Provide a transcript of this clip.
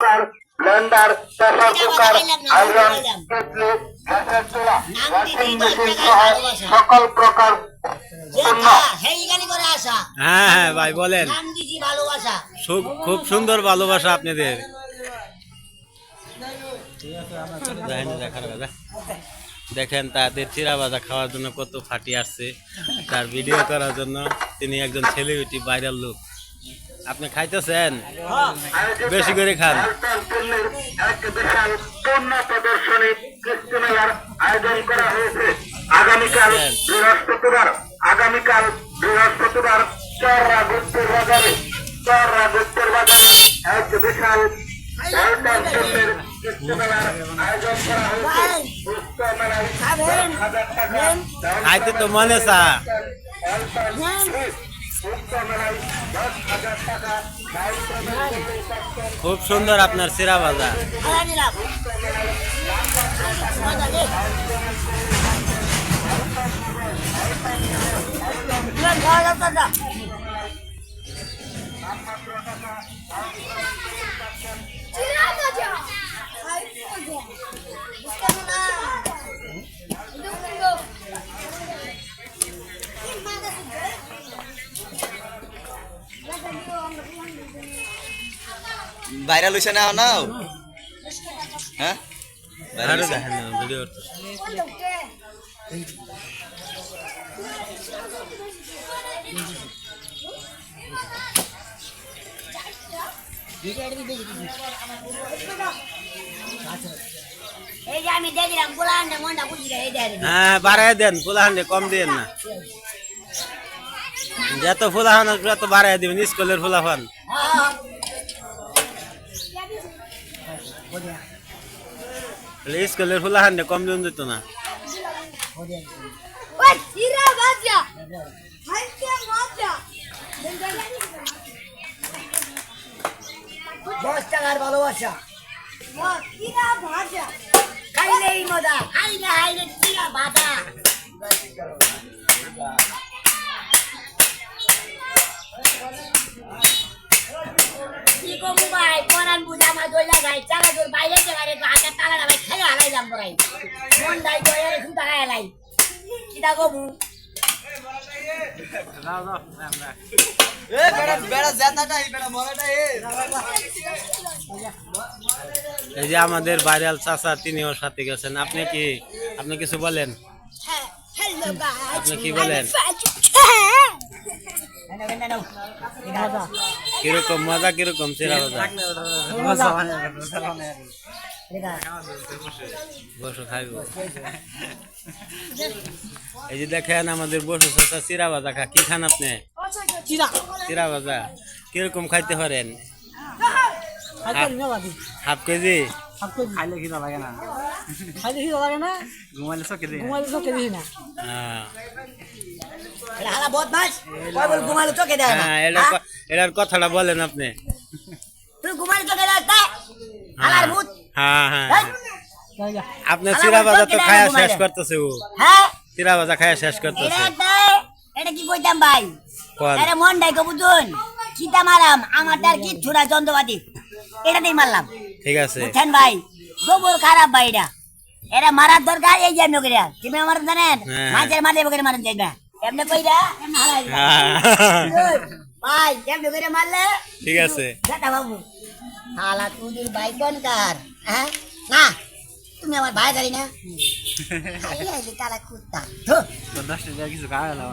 Cooker blender pressure cooker iron kettle গ্যাসের চুলা washing machine সহ সকল প্রকার হ্যাঁ হ্যাঁ ভাই বলেন। খুব সুন্দর ভালোবাসা আপনাদের। দেখেন দেখেন তাদের চিরা ভাজা খাওয়ার জন্য কত ফাটি আসছে। তার ভিডিও করার জন্য তিনি একজন সেলিব্রিটি ভাইরাল লোক আপনি খাইতেছেন? বেশি করে খান। পণ্য প্রদর্শনী কৃষ্টি মেলার আয়োজন করা হয়েছে। আগামীকাল বৃহস্পতিবার আগামীকাল বৃহস্পতিবার বাজারে বাজারে এক বিশাল দান খাইতে তো মনে চা আলতান ফিস। উক্ত মেলায় দশ হাজার টাকা দান প্রদান করতে খুব সুন্দর আপনার চিরা ভাজা ভাইরাল হইছে না নাও? হ্যাঁ? হ্যাঁ বাড়াই দেন ফুলাহান্ডে কম দিন না। যত ফুলাহান তত বাড়াই দিবেন স্কুলের ফুলাহান স্কুলের ফুলাহান্ডে কম দিন দিত না দশ টাকার ভালোবাসা খাইলেই মজা খাইলে খাইলে চিরা বাধা দইলা চালা বাইরে গেলা তালা ভাই হালাই যাম বড়াই মন দাই এই যে আমাদের ভাইরাল চাচা তিনি ওর সাথে গেছেন। আপনি কি আপনি কিছু বলেন? আপনি কি বলেন? কীরকম মজা কীরকম চিরা ভাজা বসো খাইব। এই যে দেখেন আমাদের বসু চাচা চিরা ভাজা খা। কি খান আপনি? চিরা। ভাজা। কীরকম খাইতে পারেন? Half KG? খাইলে খিদা লাগে না। খাইলে খিদা লাগে না? ঘুমাইলে চোখে দিই ঘুমাইলে চোখে দিই না। হ্যাঁ। হালা বদমাস। কই বল ঘুমালো চোখে দেয় না? হ্যাঁ এটার কথাটা বলেন আপনি। তুই ঘুমালো চোখে দেয় তা? হালার ভূত। হ্যাঁ হ্যাঁ। আপনার চিরা তো খায়া শেষ করতেছে ও। হ্যাঁ? চিরা খায়া শেষ এটা করতেছে এটা কি কইতাম ভাই? এটা মন ডাই কবুতন চিতা মারাম আমার তার কি ছুরা যন্ত্রপাতি। এটাতেই মারলাম। ঠিক আছে। বুঝছেন ভাই? গোবর খারাপ ভাই এটা। এটা মারার দরকার এই যে করে তুমি আমার জানেন? হ্যাঁ। মাছের মারলে করে মারেন যাই না এমনি কইরা? ভাই এমনি করে মারলে? ঠিক আছে। বেটা বাবু হালা তুদির ভাই কোনকার হ্যাঁ? না তুমি আমার ভাই জানি না। আই আই তারা কুত্তা ধুর। দশটা কিছু খাওয়া না।